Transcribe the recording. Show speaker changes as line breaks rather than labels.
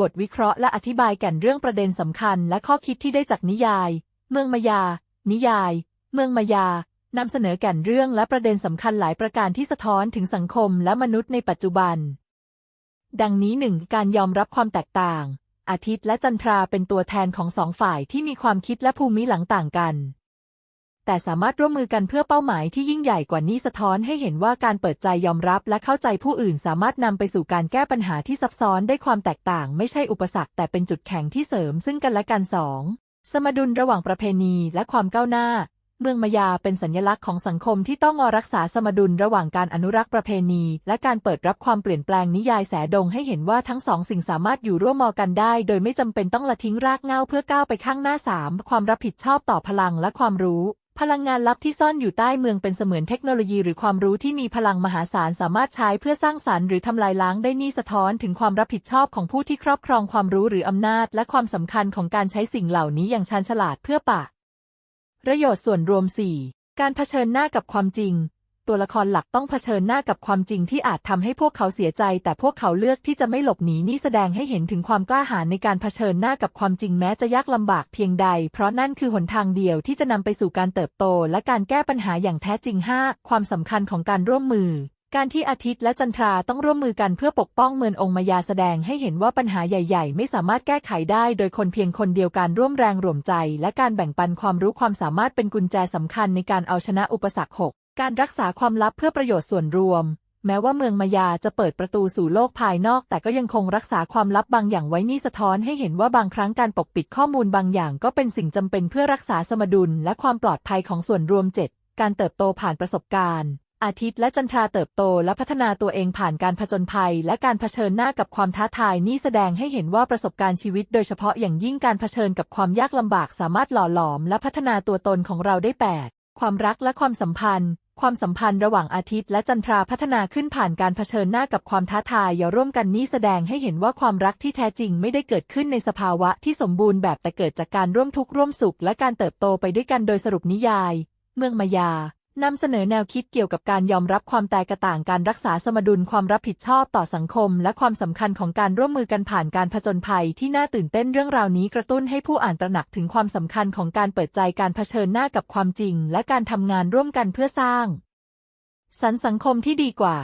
บทวิเคราะห์และอธิบายแก่นเรื่องประเด็นสำคัญและข้อคิดที่ได้จากนิยาย เมืองมายา นิยาย เมืองมายานำเสนอแก่นเรื่องและประเด็นสำคัญหลายประการที่สะท้อนถึงสังคมและมนุษย์ในปัจจุบัน ดังนี้หนึ่งการยอมรับความแตกต่าง อาทิตย์และจันทราเป็นตัวแทนของสองฝ่ายที่มีความคิดและภูมิหลังต่างกัน แต่สามารถร่วมมือกันเพื่อเป้าหมายที่ยิ่งใหญ่กว่านี้สะท้อนให้เห็นว่าการเปิดใจยอมรับและเข้าใจผู้อื่นสามารถนำไปสู่การแก้ปัญหาที่ซับซ้อนได้ความแตกต่าง ไม่ใช่อุปสรรคแต่เป็นจุดแข็งที่เสริมซึ่งกันและกันสองสมดุลระหว่างประเพณีและความก้าวหน้า เมืองมายาเป็นสัญลักษณ์ของสังคมที่ต้องรักษาสมดุลระหว่างการอนุรักษ์ประเพณี และการเปิดรับความเปลี่ยนแปลงนิยายแสดงให้เห็นว่าทั้งสองสิ่งสามารถอยู่ร่วมมอกันได้ โดยไม่จำเป็นต้องละทิ้งรากเหง้าเพื่อก้าวไปข้างหน้าสามความรับผิดชอบต่อพลังและความรู้ พลังงานลับที่ซ่อนอยู่ใต้เมืองเป็นเสมือนเทคโนโลยีหรือความรู้ที่มีพลังมหาศาลสามารถใช้เพื่อสร้างสรรค์หรือทำลายล้างได้นี่สะท้อนถึงความรับผิดชอบของผู้ที่ครอบครองความรู้หรืออำนาจ และความสำคัญของการใช้สิ่งเหล่านี้อย่างชาญฉลาดเพื่อปะประโยชน์ส่วนรวม 4. การเผชิญหน้ากับความจริง ตัวละครหลักต้องเผชิญหน้ากับความจริงที่อาจทำให้พวกเขาเสียใจ แต่พวกเขาเลือกที่จะไม่หลบหนีนี่แสดงให้เห็นถึงความกล้าหาญในการเผชิญหน้ากับความจริงแม้จะยากลำบากเพียงใด เพราะนั่นคือหนทางเดียวที่จะนำไปสู่การเติบโต และการแก้ปัญหาอย่างแท้จริง 5. ความสำคัญของการร่วมมือการที่อาทิตย์และจันทราต้องร่วมมือกันเพื่อปกป้องเมืององค์มายาแสดงให้เห็นว่าปัญหาใหญ่ ๆ ไม่สามารถแก้ไขได้ โดยคนเพียงคนเดียวการร่วมแรงร่วมใจ และการแบ่งปันความรู้ความสามารถเป็นกุญแจสำคัญในการเอาชนะอุปสรรค 6. การรักษาความลับเพื่อประโยชน์ส่วนรวม แม้ว่าเมืองมายาจะเปิดประตูสู่โลกภายนอก แต่ก็ยังคงรักษาความลับบางอย่างไว้นี่สะท้อนให้เห็นว่าบางครั้งการปกปิดข้อมูลบางอย่างก็เป็นสิ่งจำเป็นเพื่อรักษาสมดุลและความปลอดภัยของส่วนรวม 7. การเติบโตผ่านประสบการณ์ อาทิตย์และจันทราเติบโตและพัฒนาตัวเองผ่านการผจญภัย และการเผชิญหน้ากับความท้าทายนี่แสดงให้เห็นว่าประสบการณ์ชีวิต โดยเฉพาะอย่างยิ่งการเผชิญกับความยากลำบากสามารถหล่อหลอม และพัฒนาตัวตนของเราได้ 8. ความรักและความสัมพันธ์ ความสัมพันธ์ระหว่างอาทิตย์และจันทราพัฒนาขึ้นผ่านการเผชิญหน้ากับความท้าทายอย่าร่วมกันนี่แสดงให้เห็นว่าความรักที่แท้จริงไม่ได้เกิดขึ้นในสภาวะที่สมบูรณ์แบบแต่เกิดจากการร่วมทุกข์ร่วมสุขและการเติบโตไปด้วยกันโดยสรุปนิยาย เมืองมายา นำเสนอแนวคิดเกี่ยวกับการยอมรับความแตกต่างการรักษาสมดุลความรับผิดชอบต่อสังคม และความสำคัญของการร่วมมือกันผ่านการผจญภัยที่น่าตื่นเต้นเรื่องราวนี้กระตุ้นให้ผู้อ่านตระหนักถึงความสำคัญของการเปิดใจการเผชิญหน้ากับความจริง และการทำงานร่วมกันเพื่อสร้าง สรรค์สังคมที่ดีกว่า